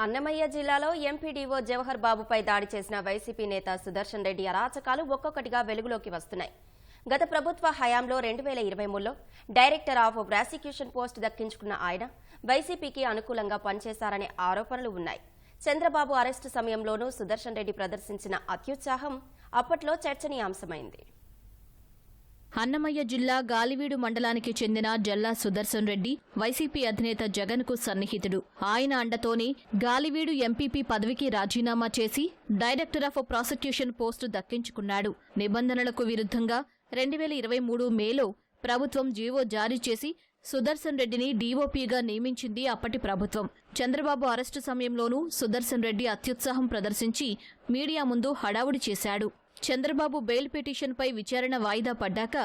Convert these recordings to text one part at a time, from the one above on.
అన్నమయ్య జిల్లాలో ఎంపీడీఓ జవహర్ బాబుపై దాడి చేసిన వైసీపీ నేత సుదర్శన్ రెడ్డి అరాచకాలు ఒక్కొక్కటిగా వెలుగులోకి వస్తున్నాయి. గత ప్రభుత్వ హయాంలో రెండు వేల ఇరవై మూడులో డైరెక్టర్ ఆఫ్ ప్రాసిక్యూషన్ పోస్ట్ దక్కించుకున్న ఆయన వైసీపీకి అనుకూలంగా పనిచేశారనే ఆరోపణలు ఉన్నాయి. చంద్రబాబు అరెస్టు సమయంలోనూ సుదర్శన్ రెడ్డి ప్రదర్శించిన అత్యుత్సాహం అప్పట్లో చర్చనీయాంశమైంది. అన్నమయ్య జిల్లా గాలివీడు మండలానికి చెందిన జల్లా సుదర్శన్ రెడ్డి వైసీపీ అధినేత జగన్కు సన్నిహితుడు. ఆయన అండతోనే గాలివీడు ఎంపీపీ పదవికి రాజీనామా చేసి డైరెక్టర్ ఆఫ్ ప్రాసిక్యూషన్ పోస్టు దక్కించుకున్నాడు. నిబంధనలకు విరుద్ధంగా రెండు వేల ఇరవై మూడు మేలో ప్రభుత్వం జీవో జారీ చేసి సుదర్శన్ రెడ్డిని డీఓపీగా నియమించింది అప్పటి ప్రభుత్వం. చంద్రబాబు అరెస్టు సమయంలోనూ సుదర్శన్ రెడ్డి అత్యుత్సాహం ప్రదర్శించి మీడియా ముందు హడావుడి చేశాడు. చంద్రబాబు బెయిల్ పిటిషన్పై విచారణ వాయిదా పడ్డాక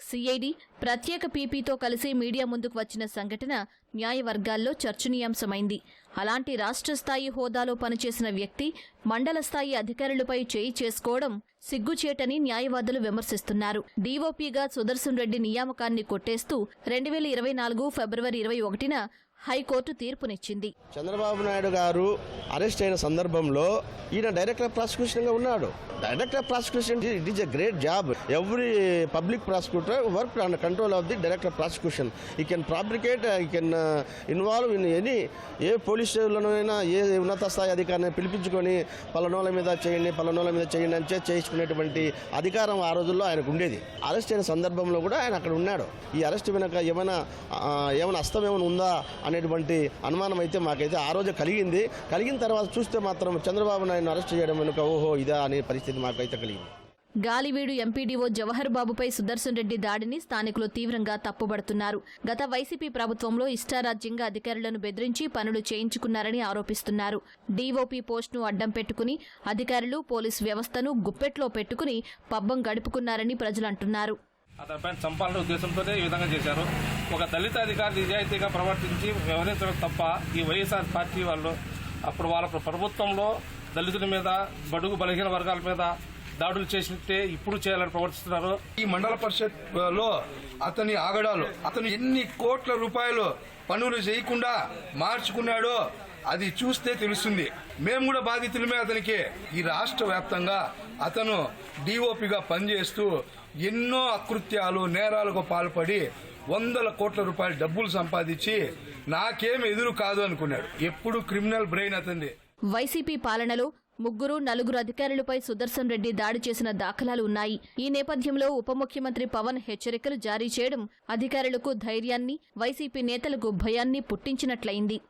సిఐడి ప్రత్యేక పీపీతో కలిసి మీడియా ముందుకు వచ్చిన సంఘటన న్యాయవర్గాల్లో చర్చనీయాంశమైంది. అలాంటి రాష్ట్ర స్థాయి హోదాలో పనిచేసిన వ్యక్తి మండల స్థాయి అధికారులపై చేయి చేసుకోవడం సిగ్గుచేటని న్యాయవాదులు విమర్శిస్తున్నారు. డీఓపీగా సుదర్శన్ రెడ్డి నియామకాన్ని కొట్టేస్తూ రెండు వేల ఇరవై నాలుగు ఫిబ్రవరి ఇరవై ఒకటిన హైకోర్టు తీర్పునిచ్చింది. చంద్రబాబు నాయుడు గారు అరెస్ట్ అయిన సందర్భంలో ఈయన డైరెక్టర్ ప్రాసిక్యూషన్గా ఉన్నాడు. Director prosecution it is a great job. Every public prosecutor work and control of the director prosecution. He can fabricate he can involve in any A police స్టేషన్లోనైనా ఏ ఉన్నత స్థాయి అధికారిని పిలిపించుకొని పలనోల మీద చేయండి పలనోల మీద చేయండి అని చెప్పి చేయించుకునేటువంటి అధికారం ఆ రోజుల్లో ఆయనకు ఉండేది. అరెస్ట్ అయిన సందర్భంలో కూడా ఆయన అక్కడ ఉన్నాడు. ఈ అరెస్ట్ వెనక ఏమైనా ఏమైనా అస్తం ఏమైనా ఉందా అనేటువంటి అనుమానం అయితే మాకైతే ఆ రోజు కలిగింది. కలిగిన తర్వాత చూస్తే మాత్రం చంద్రబాబు నాయుడు అరెస్ట్ చేయడం వెనుక ఓహో ఇదా అనే పరిస్థితి మాకైతే కలిగింది. గాలివీడు ఎంపీడీఓ జవహర్ బాబుపై సుదర్శన్ రెడ్డి దాడిని స్థానికులు తీవ్రంగా తప్పుబడుతున్నారు. గత వైసీపీ ప్రభుత్వంలో ఇష్టారాజ్యంగా అధికారులను బెదిరించి పనులు చేయించుకున్నారని ఆరోపిస్తున్నారు. డీఓపీ పోస్టును అడ్డం పెట్టుకుని అధికారులు పోలీసు వ్యవస్థను గుప్పెట్లో పెట్టుకుని పబ్బం గడుపుకున్నారని ప్రజలంటున్నారు. అతనిపైన చంపాలనే ఉద్దేశంతోనే ఈ విధంగా చేశారు. ఒక దళిత అధికారి నిజాయితీగా ప్రవర్తించి వ్యవహరించడం తప్ప ఈ వైఎస్ఆర్ పార్టీ వాళ్ళు అప్పుడు వాళ్ళ ప్రభుత్వంలో దళితుల మీద బడుగు బలహీన వర్గాల మీద దాడులు చేసినట్టే ఇప్పుడు చేయాలని ప్రవర్తిస్తున్నారు. ఈ మండల పరిషత్లో అతని ఆగడాలు అతను ఎన్ని కోట్ల రూపాయలు పనులు చేయకుండా మార్చుకున్నాడో అది చూస్తే తెలుస్తుంది. మేము కూడా బాధితులమే అతనికి. ఈ రాష్ట్ర వ్యాప్తంగా అతను డిఓపిగా పనిచేస్తూ ఎన్నో అకృత్యాలు నేరాలకు పాల్పడి వందల కోట్ల రూపాయల డబ్బులు సంపాదించి నాకేం ఎదురు కాదు అనుకున్నాడు. ఎప్పుడు క్రిమినల్ బ్రెయిన్ అతంది వైసీపీ పాలనలో ముగ్గురు నలుగురు అధికారులపై సుదర్శన్ రెడ్డి దాడి చేసిన దాఖలాలు ఉన్నాయి. ఈ నేపథ్యంలో ఉప ముఖ్యమంత్రి పవన్ హెచ్చరికలు జారీ చేయడం అధికారులకు ధైర్యాన్ని వైసీపీ నేతలకు భయాన్ని పుట్టించినట్లయింది.